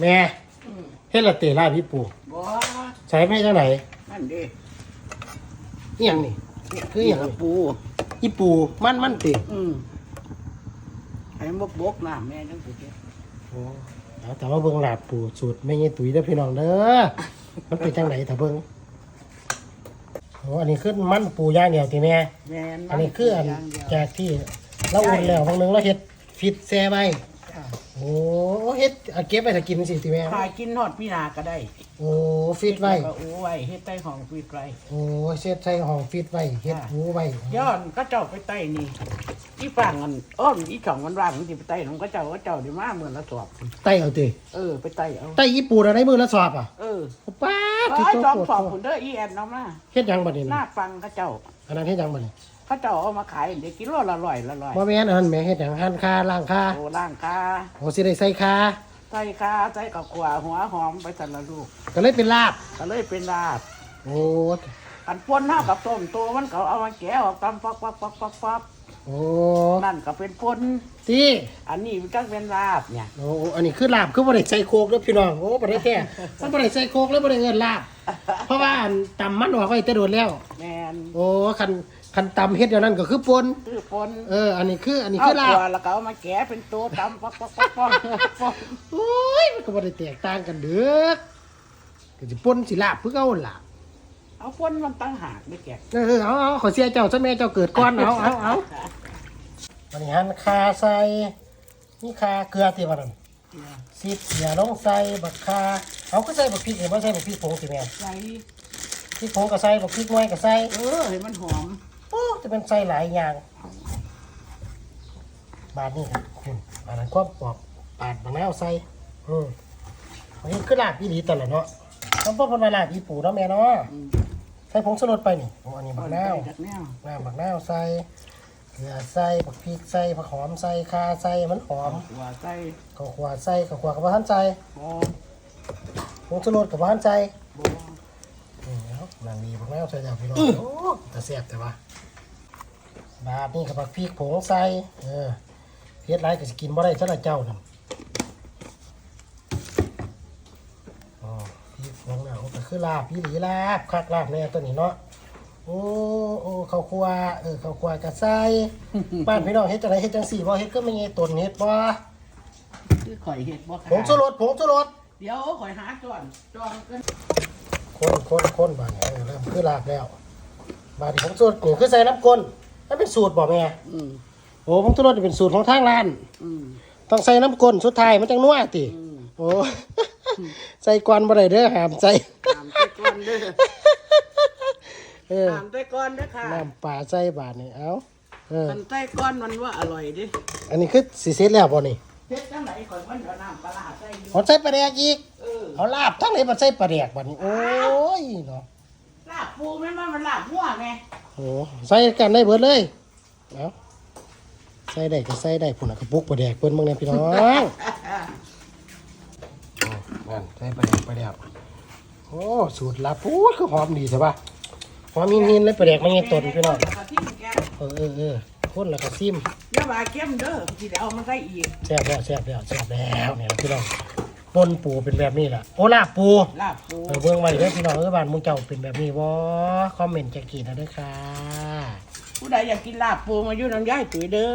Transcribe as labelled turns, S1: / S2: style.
S1: แม่เฮ็ดละเตลาบพี่ปู
S2: บ่
S1: ใช้ไม่จังไหน
S2: นั่นดิ
S1: เอียงนี่คืออหย่าง
S2: กระ
S1: นี้
S2: ปู
S1: อีปูมันมันติ
S2: อืมให้บกบกน้ำแม่จังสิเด้
S1: โอ้เอาแต่ว่าเบิ่งลาบปูสูตรไม่ใช่ตุ๋ยเด้อพี่น้องเด้อมันเป็นจังไหนแต่เบิ่งโอ้อันนี้คือมันปูย่างเดียวติแม่
S2: แม่น
S1: อันนี้คืออัน
S2: ย่างเดียว
S1: จากที่เราอุ่นแล้วบางนึงเราเฮ็ดฟิตแซ่ไว้
S2: จ้ะ
S1: โอ้เฮ็ดเอาเก็บไว้ถ้ากินสิติแม่
S2: ขายกินฮอดพี่นาก็ได้
S1: โอ้ฟิตไว้
S2: แล้วก็อู้ไว้เฮ็ดใต้ของฟีดไว้
S1: โอ้เช็ดใส่ห้องฟิตไว้เฮ็ดหูไว้
S2: ย้อนก็เจ้าไปใต้นี่ที่ฝั่งอันอ้อมอีช่องมันว่างมันสิไปใต้ของก็เจ้าก็เจ้าได้มาเหมือนละสอบ
S1: ไต้เอาติ
S2: เออ ไปใต้เอา
S1: ไต้ญี่ปุ่นอะไรมือละสอบอะ
S2: เออ
S1: ป้าด
S2: ไอ้
S1: ที่
S2: ย
S1: โต
S2: จอม
S1: โคต
S2: สอบ
S1: ร
S2: คุณเด้ออีแอนเอามา
S1: เฮ็ดหยังบัดนี้
S2: หน้า
S1: น่ะ
S2: ฟังก็เจ้า
S1: อันนั้นเฮ็ดหยังบัดนี้
S2: เขาเจ้าเอามาขายเดี๋ยวกิโลละร้อยละร้อย
S1: บ่แม่นอันนั้นแหม่เฮ็ดหยังหั่นคาล้างคา
S2: โอ้ล่างคา
S1: โอ้สิได้ใส่คา
S2: ใส่คาใส่กับขวาหัวหอมไปสันละลูก
S1: ก็เลยเป็นลาบ
S2: ก็เลยเป็นลาบ
S1: โอ้
S2: อันปนเท่ากับต้มตัวมันเขาเอามาแกะออกตำปักปักปักปักปัก
S1: โอ้
S2: นั่นก็เป็นปน
S1: ติ
S2: อันนี้มันก็เป็นลาบเนี่ย
S1: โอ้อันนี้คือลาบคือบ่ได้ใส่โคกเด้อพี่น้องโอ้บ่ได้แท้ถ้าบ่ได้ใส่โคกแล้วบ่ได้เอิ้นลาบเพราะว่าอันตำมันออกไว้แต่โดนแล้ว
S2: แมน
S1: โอ้คัน คันตำเฮ็ดเดี๋ยวนั้นก็คือปน
S2: คือปน
S1: เออ อันนี้คือ อันนี้
S2: เอา
S1: คือลา
S2: ข
S1: บ
S2: วาแล้วก็เอามาแกะเป็นตัวตำปักปักปักปักปัก
S1: โอ้ยมันก็บ่ได้แตกต่างกันเด้อก็สิปนสิลาบคือเก่าหั่นล่ะ
S2: เอาปนมันตั้งหากไม่แกะ
S1: เออเอาเอาขอเสียเจ้าซะแม่เจ้าเกิดก่อนเอาเอาเอาวันนี้หันคาใส่นี่คาเกลือที่ว่านั่นสิบอย่าลงใส่บักคาเอาก็ใส่บักพริกเห็นบ่ใส่บักพริกผงสิแม่
S2: ใส่
S1: พริกผงก็ใส่บักพริกน้อยก็ใส่
S2: เออให้มันหอม
S1: โอ้ จะเป็นใส่หลายอย่าง บาดนี้ครับคุณอันนั้นความปอกปาดบางแนวใส่อืมอันนี้คือลาบอีหลีตลอดเนาะน้ำพ่อพันมาลาบอีปูเนาะแม่เนาะ
S2: อืม
S1: ใส่ผงสลดไปนี่โอ้อันนี้บักนาว
S2: จากแนว
S1: น้ำบักนาวใส่เกลือใส่บักพริกใส่ผักหอมใส่ข่าใส่มันหอม
S2: ว่าใส่
S1: ข้าวขวาใส่ข้าวขวากับบ้านใส่
S2: บอ
S1: ผงสลดกับบ้านใส่
S2: บอ
S1: อืมแล้วนางดีบักนาวใส่จากพี่น้องโอ้แต่แซ่บแต่ว่า บาดนี่กับบักพริกผงใส่เออเฮ็ดไรก็จะกินบ่ได้ซะละเจ้านั่นอ๋อพริกผงน่ะโอ้ก็คือลาบพี่หลีลาบคักลาบแน่ตัวนี้เนาะโอ้โอ้ข้าวคั่วเออข้าวคั่วกระใส่บ้านพี่น้องเฮ็ดจังไดเฮ็ดจังสี่บ่เฮ็ดก็ไม่ไงตนเฮ็ดบ่
S2: คือข่อยเห็ดบ่
S1: ผงชูรสผงชูรส
S2: เดี๋ยวข่อยหาจอนจอนกัน
S1: คนคนคนบ้านนี้เออเริ่มคือลาบแล้วบ้านนี้ผงชูรสนี่คือใส่น้ำก้น นั่นเป็นสูตรบ่แม่
S2: อืม
S1: โอ้ผงชูรสนี่เป็นสูตรของทางร้าน
S2: อืม
S1: ต้องใส่น้ำก้นสุดท้ายมันจังนัวติ
S2: อืม
S1: โอ้ ใส่ก่อนบ่ได้เด้อห้ามใส่
S2: ตามใส่ก้อนเด้อ
S1: เออ
S2: ตามใส่ก้อนเด้อค่ะ
S1: น้ำปลาใส่บาดนี่เอ้าเออ
S2: อันใส่ก้อนมันว่าอร่อยดิ
S1: อันนี้คือสิเสร็จแล้วบ่นี่
S2: เฮ็ดจังไหนข่อยมันเอาน้ำปลาร้าใส่อยู่
S1: เอาใส่ปลาแดกอีก
S2: เออ
S1: เอาลาบทั้งเลยมาใส่ปลาแดกบัดนี้โอ้ยเนาะ
S2: ลาบปูแม่นว่ามันลาบหัวแม่
S1: โอ้ใส่กันได้เบิดเลยเอาใส่ได้ก็ใส่ได้พุ่นน่ะกระปุกปลาแดกเพิ่นเบิ่งแน่พี่น้องนั่นใส่ปลาแดกปลาแดกโอ้สูตรลับพูดคือหอมดีใช่ปะหอมหินๆเลยปลาแดกมันยังตนพี่น้อง
S2: แล้วก็ทิ้งแก
S1: เออเออเออคนแล้วก็ซิม
S2: อย่าว่าเข้มเด้อสิได้เอามาใส่อีก
S1: แซ่บแล้วแซ่บแล้วแซ่บแล้วเนี่ยพี่น้อง ปนปูเป็นแบบนี้ล่ะโอ้ลาบปู
S2: ลาบปู
S1: เออเบื้องไว้เด้อพี่น้องเออบ้านหมุงเจ้าเป็นแบบนี้บ่คอมเมนต์จะกี่นะเด้อค่ะ
S2: ผู้ใดอยากกินลาบปูมาอยู่น้ำย่ายตุ๋ยเด้อ